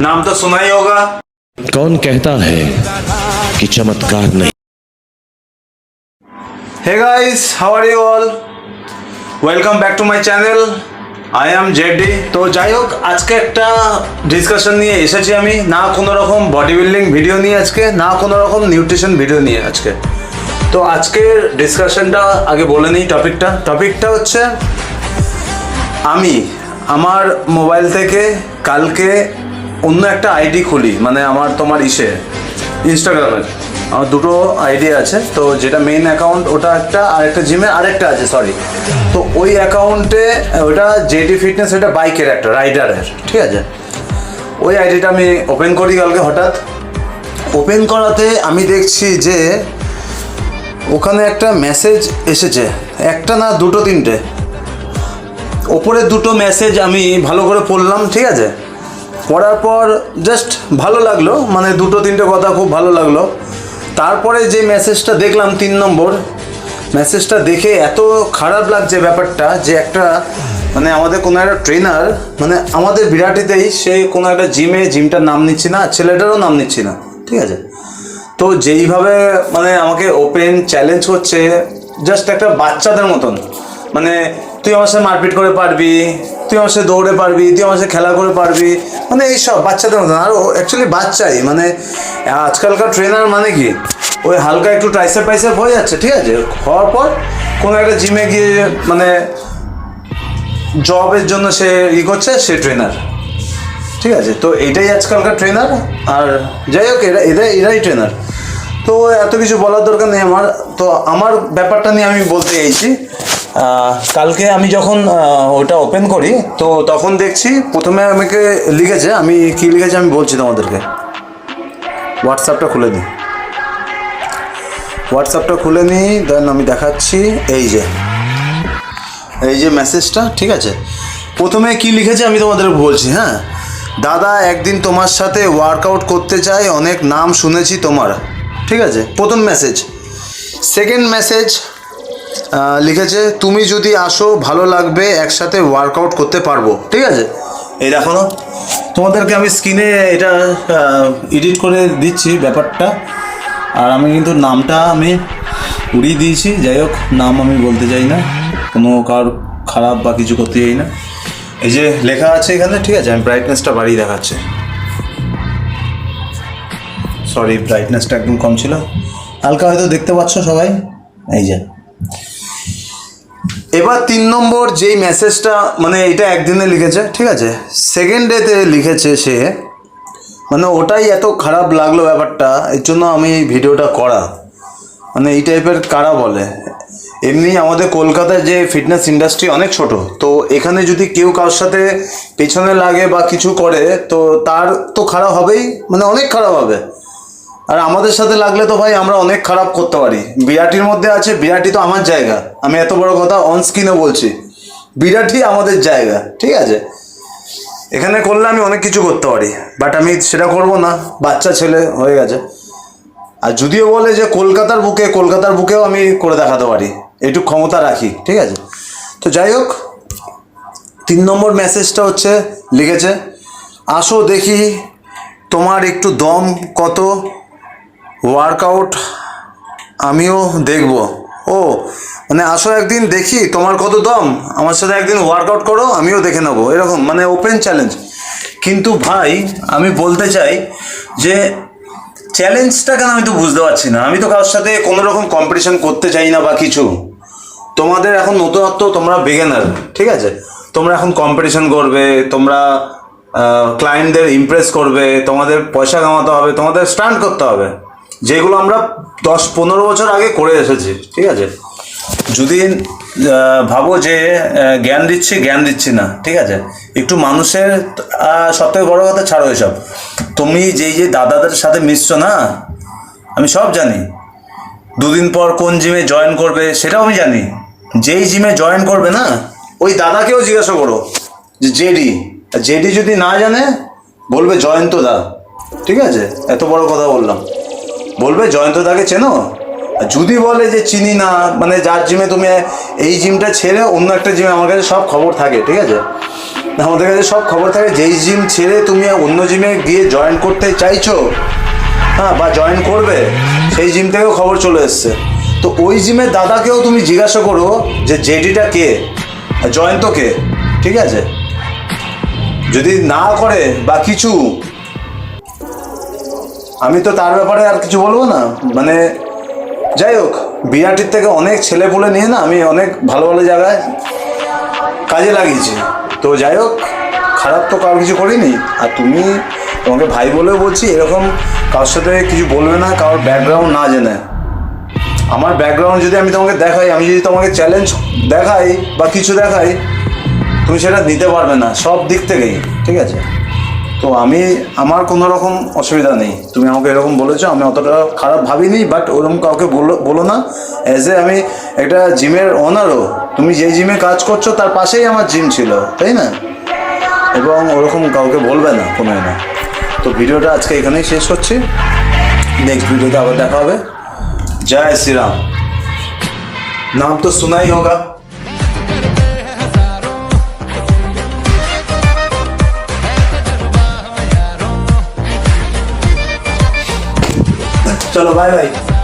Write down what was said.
नाम तो सुना ही होगा कौन कहता है कि चमत्कार नहीं hey guys how are you all welcome back to my channel I am JD তো যাই হোক আজকে একটা ডিসকাশন নিয়ে এসেছি আমি না কোনো রকম বডি বিল্ডিং ভিডিও নিয়ে আজকে না কোনো রকম নিউট্রিশন ভিডিও নিয়ে আজকে তো আজকের ডিসকাশনটা আগে বলে নিই টপিকটা টপিকটা হচ্ছে আমি আমার মোবাইল থেকে কালকে অন্য একটা আইডি খুলি মানে আমার তোমার ইসে ইনস্টাগ্রামের আমার দুটো আইডি আছে, তো যেটা মেইন অ্যাকাউন্ট ওটা একটা, আর একটা জিমে আরেকটা আছে সরি তো ওই অ্যাকাউন্টে ওটা জেডি ফিটনেস এটা বাইকের একটা রাইডারের ঠিক আছে? ওই আইডিটা আমি ওপেন করি কালকে হঠাৎ। ওপেন করাতে আমি দেখছি যে, ওখানে একটা মেসেজ এসেছে, একটা না দুটো তিনটে। ওপরের দুটো মেসেজ আমি ভালো করে পড়লাম, ঠিক আছে? পড়ার পর জাস্ট ভালো লাগল মানে দুটো, তিনটে কথা খুব ভালো লাগল। তারপরে যে মেসেজটা দেখলাম তিন নম্বর মেসেজটা দেখে এত খারাপ লাগছে ব্যাপারটা যে একটা মানে আমাদের কোনো একটা ট্রেনার মানে আমাদের বিরাটিতেই সে কোনো একটা জিমে জিমটার নাম নিচ্ছি না, ছেলেটারও নাম নিচ্ছি না, ঠিক আছে? তো যেইভাবে মানে আমাকে ওপেন চ্যালেঞ্জ করছে জাস্ট একটা বাচ্চাদের মতন মানে তুই আমার সাথে মারপিট করে পারবি, তুই আমার সাথে দৌড়ে পারবি, তুই আমার সাথে খেলা করে পারবি। মানে এইসব বাচ্চাদের মতন। আর অ্যাকচুয়ালি বাচ্চাই মানে আজকালকার ট্রেনার মানে কি? ওই হালকা একটু ট্রাইসেপ পাইসেপ হয়ে যাচ্ছে, ঠিক আছে? হওয়ার পর কোনো একটা জিমে গিয়ে মানে জবের জন্য সে ই করছে, সে ট্রেনার ঠিক আছে? তো এটাই আজকালকার ট্রেনার আর যাই হোক, এরা এরা, এরাই ট্রেনার তো এত কিছু বলার দরকার নেই আমার। তো আমার ব্যাপারটা নিয়ে আমি বলতে চাইছি কালকে আমি যখন ওটা ওপেন করি, তো তখন দেখছি প্রথমে আমাকে লিখেছে, আমি কি লিখেছে আমি বলছি তোমাদেরকে। হোয়াটসঅ্যাপটা খুলে নিই হোয়াটসঅ্যাপটা খুলে নিই দেন আমি দেখাচ্ছি, এই যে। এই যে মেসেজটা ঠিক আছে? প্রথমে কি লিখেছে আমি তোমাদের বলছি হ্যাঁ? দাদা, একদিন তোমার সাথে ওয়ার্কআউট করতে চাই, অনেক নাম শুনেছি তোমার। ঠিক আছে? প্রথম মেসেজ সেকেন্ড মেসেজ লিখেছে, তুমি যদি আসো, ভালো লাগবে, একসাথে ওয়ার্কআউট করতে পারব। ঠিক আছে? এই দেখো না। তোমাদেরকে আমি স্ক্রিনে এটা এডিট করে দিচ্ছি ব্যাপারটা। আর আমি কিন্তু নামটা আমি উড়িয়ে দিয়েছি। যাই হোক, নাম আমি বলতে চাই না। কোনো কার খারাপ বা কিছু করতে চাই না। এই যে লেখা আছে এখানে, ঠিক আছে? আমি ব্রাইটনেসটা বাড়িয়ে দেখাচ্ছি। সরি ব্রাইটনেসটা একদম কম ছিল। হালকা হয়তো দেখতে পাচ্ছ সবাই। এই যে। এবার তিন নম্বর যেই মেসেজটা মানে এটা একদিনে লিখেছে, ঠিক আছে? সেকেন্ড ডেতে লিখেছে সে মানে ওটাই এত খারাপ লাগল ব্যাপারটা, এর জন্য আমি এই ভিডিওটা করা। মানে এই টাইপের কারা বলে? এমনি আমাদের কলকাতায় যে ফিটনেস ইন্ডাস্ট্রি অনেক ছোট, তো এখানে যদি কেউ কারোর সাথে পেছনে লাগে বা কিছু করে, তো তার তো খারাপ হবেই মানে অনেক খারাপ হবে। আর আমাদের সাথে লাগলে তো ভাই আমরা অনেক খারাপ করতে পারি। বিরাটির মধ্যে আছে, বিরাটি তো আমার জায়গা। আমি এত বড় কথা অন স্ক্রিনে বলছি। বিরাটি আমাদের জায়গা, ঠিক আছে? এখানে করলে আমি অনেক কিছু করতে পারি বাট আমি সেটা করব না। বাচ্চা ছেলে হয়ে গেছে। আর যদিও বলে যে কলকাতার বুকে, কলকাতার বুকেও আমি করে দেখাতে পারি। এইটুকু ক্ষমতা রাখি, ঠিক আছে? তো যাই হোক, তিন নম্বর মেসেজটা হচ্ছে, লিখেছে, আসো দেখি তোমার একটু দম কত? ওয়ার্কআউট আমিও দেখব। ও মানে আসো একদিন দেখি তোমার কত দম। আমার সাথে একদিন ওয়ার্কআউট করো, আমিও দেখে নেব। এরকম মানে ওপেন চ্যালেঞ্জ। কিন্তু ভাই, আমি বলতে চাই যে চ্যালেঞ্জটা কেন আমি তো বুঝতে পারছি না। আমি তো কারোর সাথে কোনো রকম কম্পিটিশন করতে চাই না বা কিছু। তোমাদের এখন নতুনত্ব, তোমরা বিগেনার ঠিক আছে? তোমরা এখন কম্পিটিশন করবে, তোমরা ক্লায়েন্টদের ইমপ্রেস করবে, তোমাদের পয়সা কামাতে হবে, তোমাদের স্ট্যান্ড করতে হবে। যেগুলো আমরা দশ পনেরো বছর আগে করে এসেছি, ঠিক আছে? যদি ভাবো যে জ্ঞান দিচ্ছি জ্ঞান দিচ্ছি না, ঠিক আছে? একটু মানুষের সব থেকে বড় কথা ছাড়ো এসব। তুমি যেই যে দাদাদের সাথে মিশছো না, আমি সব জানি। দুদিন পর কোন জিমে জয়েন করবে সেটাও আমি জানি। যেই জিমে জয়েন করবে না, ওই দাদাকেও জিজ্ঞাসা করো, যে জেডি জেডি যদি না জানে, বলবে জয়ন্ত দা, ঠিক আছে? এত বড় কথা বললাম। বলবে, জয়ন্ত দাকে চেনো? যদি বলে যে চিনি না মানে যার জিমে তুমি এই জিমটা ছেড়ে অন্য একটা জিমে আমার কাছে সব খবর থাকে, ঠিক আছে? আমাদের কাছে সব খবর থাকে, যেই জিম ছেড়ে তুমি অন্য জিমে গিয়ে জয়েন করতে চাইছো হ্যাঁ বা জয়েন করবে, সেই জিম থেকেও খবর চলে এসছে। তো ওই জিমের দাদাকেও তুমি জিজ্ঞাসা করো যে জেডিটা কে জয়ন্ত কে ঠিক আছে? যদি না করে বা কিছু আমি তো তার ব্যাপারে আর কিছু বলব না। মানে যাই হোক বিরাটির থেকে অনেক ছেলে পুলে নিয়ে না আমি অনেক ভালো ভালো জায়গায় কাজে লাগিয়েছি। তো যাই হোক, খারাপ তো কারও কিছু করিনি। আর তুমি, তোমাকে ভাই বলেও বলছি, এরকম কারোর সাথে কিছু বলবে না, কারোর ব্যাকগ্রাউন্ড না জেনে। আমার ব্যাকগ্রাউন্ড যদি আমি তোমাকে দেখাই, আমি যদি তোমাকে চ্যালেঞ্জ দেখাই বা কিছু দেখাই, তুমি সেটা নিতে পারবে না, সব দিক থেকেই, ঠিক আছে? তো আমি, আমার কোনো রকম অসুবিধা নেই। তুমি আমাকে এরকম বলেছ, আমি অতটা খারাপ ভাবিনি বাট ওরকম কাউকে বলো বলো না। অ্যাজ এ আমি একটা জিমের ওনারও তুমি যে জিমে কাজ করছ, তার পাশেই আমার জিম ছিল, তাই না? এবং ওরকম কাউকে বলবে না কোনো না। তো ভিডিওটা আজকে এখানেই শেষ করছি। নেক্সট ভিডিওতে আবার দেখা হবে। জয় শ্রীরাম। নাম তো শোনাই হোক চলো বাই বাই